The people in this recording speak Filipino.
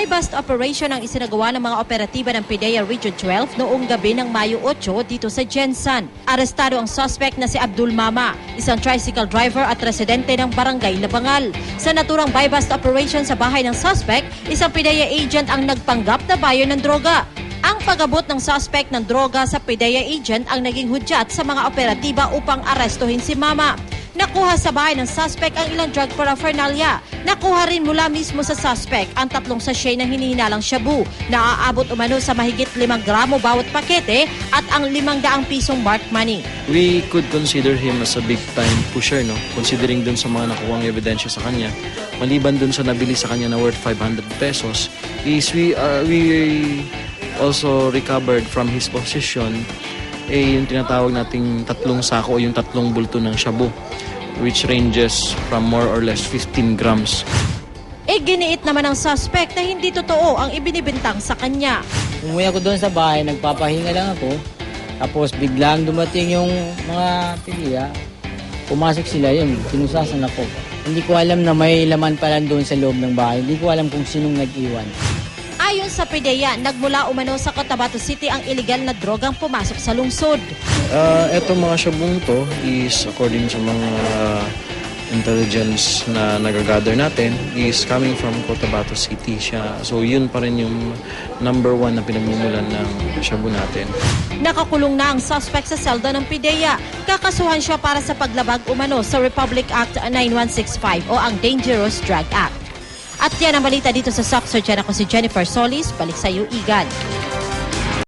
Buy-bust operation ang isinagawa ng mga operatiba ng PIDEA Region 12 noong gabi ng Mayo 8 dito sa Jensan. Arestado ang suspect na si Abdul Mama, isang tricycle driver at residente ng barangay Labangal. Sa naturang buy-bust operation sa bahay ng suspect, isang PIDEA agent ang nagpanggap na buyer ng droga. Ang pagabot ng suspect ng droga sa PIDEA agent ang naging hudyat sa mga operatiba upang arestuhin si Mama. Nakuha sa bahay ng suspect ang ilang drug paraphernalia. Nakuha rin mula mismo sa suspect ang tatlong sachet ng hinihinalang shabu na aabot umano sa mahigit 5 gramo bawat pakete at ang 500 pisong mark money. We could consider him as a big time pusher, no? Considering dun sa mga nakuhang ebidensya sa kanya. Maliban dun sa nabili sa kanya na worth 500 pesos, is we, uh, we also recovered from his possession eh, yung tinatawag nating tatlong sako o yung tatlong bulto ng shabu which ranges from more or less 15 grams. E giniit naman ng suspect na hindi totoo ang ibinibintang sa kanya. Umuwi ako doon sa bahay, nagpapahinga lang ako. Tapos biglang dumating yung mga piliya. Pumasok sila yun, sinusasan ako. Hindi ko alam na may laman pala doon sa loob ng bahay. Hindi ko alam kung sinong nag-iwan. Ayon sa PIDEA, nagmula umano sa Cotabato City ang illegal na drogang pumasok sa lungsod. Uh, eto mga shabong to is according sa mga intelligence na nagagather natin is coming from Cotabato City siya. So yun pa rin yung number one na pinagmumulan ng shabu natin. Nakakulong na ang suspect sa selda ng PIDEA. Kakasuhan siya para sa paglabag umano sa Republic Act 9165 o ang Dangerous Drug Act. At yan ang balita dito sa Soxer. Dyan ako si Jennifer Solis. Balik sa iyo, Igan.